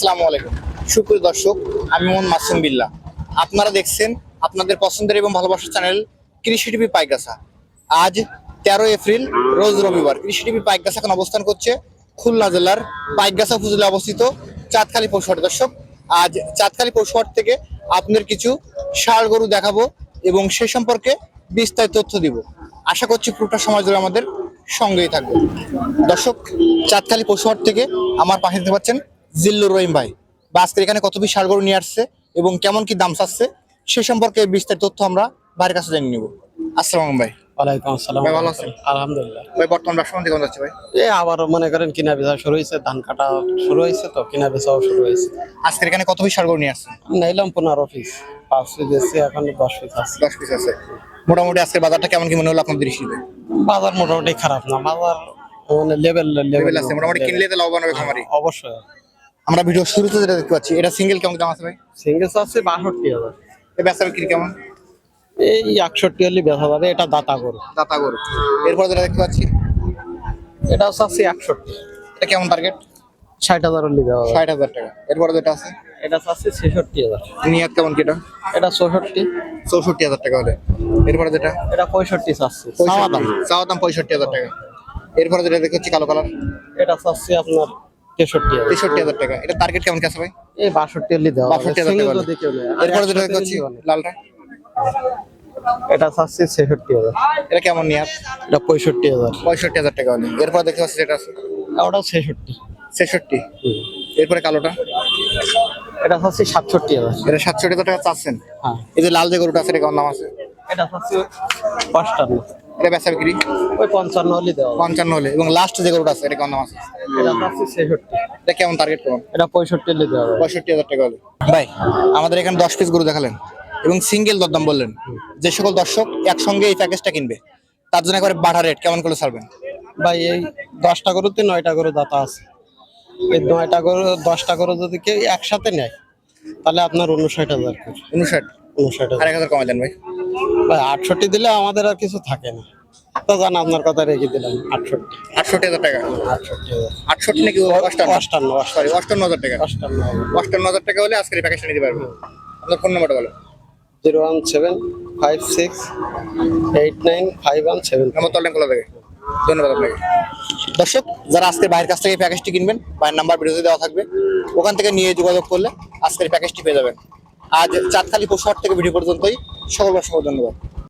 আসসালামু আলাইকুম। সুপ্রিয় দর্শক, আমি মোহাম্মদ মাসুম বিল্লাহ। আপনারা দেখছেন আপনাদের পছন্দের এবং ভালোবাসার চ্যানেল কৃষি টিভি পাইকাসা। আজ তেরো এপ্রিল, রোজ রবিবার। কৃষি টিভি পাইকাসা এখন অবস্থান করছে খুলনা জেলার পাইকগাছা উপজেলা অবস্থিত চাঁদখালি পৌষহাট দর্শক, আজ চাঁদখালি পৌষহাট থেকে আপনাদের কিছু ষাড় গরু দেখাবো এবং সে সম্পর্কে বিস্তারিত তথ্য দিব। আশা করছি পুরোটা সময় ধরে আমাদের সঙ্গেই থাকবে দর্শক, চাঁদখালি পশুহাট থেকে আমার পাশে দেখতে পাচ্ছেন জিল্লুর রহিম ভাই। বা আজকের এখানে কত পিস ষাড় গরু নিয়ে আসছে এবং কেমন কি দাম চাচ্ছে সে সম্পর্কে বিস্তারিত তথ্য আমরা ভাইয়ের কাছে জেনে নিব। আসসালাম ভাই। ওয়ালাইকুম আসসালাম। ভাই, ভালো আছেন? আলহামদুলিল্লাহ। ভাই বর্তমান ব্যবসা কেমন যাচ্ছে ভাই? এ আবার মনে করেন কিনা বেচা শুরু হয়েছে ধান কাটা শুরু হয়েছে তো কিনা বেচাও শুরু হয়েছে। আজকের এখানে কত পিস নিয়ে আসছে নাইলাম পনেরো পিস। পাঁচ পিস এসছে এখন দশ পিস আছে। দশ পিস আছে। মোটামুটি আজকের বাজারটা কেমন কি মনে হলো আপনার দৃষ্টিতে? বাজার মোটামুটি খারাপ না বাজার মানে লেভেল লেভেল আছে মোটামুটি কিনলে তো লাভবান হবে খামারি। অবশ্যই। আমরা ভিডিও শুরুতে যেটা দেখতে পাচ্ছি এটা সিঙ্গেল কেমন দাম আছে ভাই? সিঙ্গেল আছে বাষট্টি হাজার। এই ব্যবসা বিক্রি কেমন? এই একষট্টি হলে বেচা যাবে এটা দাতা গরু। দাতা গরু। এরপর যেটা দেখতে পাচ্ছি এটা আছে একষট্টি। এটা কেমন টার্গেট ষাট হাজার হলে দেওয়া ষাট হাজার টাকা। এরপরে যেটা আছে? এটা আছে ছেষট্টি হাজার। নিয়াত কেমন কি এটা এটা চৌষট্টি। চৌষট্টি হাজার টাকা হলে। এরপরে যেটা? এটা পঁয়ষট্টি চাচ্ছে। চাওয়া দাম। চাওয়া দাম পঁয়ষট্টি হাজার টাকা। এরপরে যেটা দেখতে পাচ্ছি কালো কালার এটা চাচ্ছে আপনার তেষট্টি তেষট্টি হাজার টাকা। এটা টার্গেট কেমন কি আছে ভাই? এই বাষট্টি হলে দেওয়া বাষট্টি হাজার টাকা নেয়। এরপরে যেটা 61 দেখতে পাচ্ছি হলে। অনেক। লালটা। এটা চাচ্ছে ছেষট্টি হাজার। এটা কেমন নিয়াত এটা পঁয়ষট্টি হাজার। পঁয়ষট্টি হাজার টাকা হলে। এরপর দেখতে পাচ্ছি যেটা আছে। ছেষট্টি। ছেষট্টি। এরপরে কালোটা? এটা চাচ্ছে সাতষট্টি হাজার। এটা সাতষট্টি হাজার টাকা চাচ্ছেন? হ্যাঁ। এই যে লাল যে গরুটা আছে এটা কেমন দাম আছে? এটা চাচ্ছে পাঁচটান্ন এটা বেচা বিক্রি? ওই পঞ্চান্ন হলে দেওয়া পঞ্চান্ন হলে। এবং লাস্ট যে গরুটা আছে এটা কেমন দাম আছে? এটা চাচ্ছে ছেষট্টি। এটা কেমন টার্গেট কেমন এটা পঁয়ষট্টি হলে দেওয়া পঁয়ষট্টি হাজার টাকা হলে। ভাই আমাদের এখানে দশ পিস গরু দেখালেন এবং সিঙ্গেল দরদাম বললেন। যে সকল দর্শক একসঙ্গে এই প্যাকেজটা কিনবে তার জন্য একবারে বাড়া রেট কেমন করে ছাড়বেন? ভাই এই দশটা গরুতে নয়টা গরু দাতা আছে। এই নয়টা গরু দশটা গরু যদি কেউ একসাথে নেয় তাহলে আপনার উনষাট হাজার উনষাট? উনষাট আর এক হাজার কমাই দেন ভাই। ভাই আটষট্টি দিলে আমাদের আর কিছু থাকে না। তো জান আপনার কথা রেখে দিলাম আটষট্টি। আটষট্টি হাজার টাকা? আটষট্টি আটষট্টি নাকি অষ্টান্ন? অষ্টান্ন সরি অষ্টান্ন হাজার টাকা। অষ্টান্ন অষ্টান্ন হাজার টাকা হলে আজকের প্যাকেজটা নিতে পারবেন। আপনার ফোন নাম্বারটা বলো zero one seven five six eight nine five one seven খোলা থাকে ধন্যবাদ আপনাকে। দর্শক যারা আজকে ভাইয়ের কাছ থেকে প্যাকেজটি কিনবেন ভাইয়ের নাম্বার ভিডিওতে দেওয়া থাকবে ওখান থেকে নিয়ে যোগাযোগ করলে আজকের প্যাকেজটি পেয়ে যাবেন। আজ চাঁদখালি পশুহাট থেকে ভিডিও পর্যন্তই। সকল অসংখ্য ধন্যবাদ।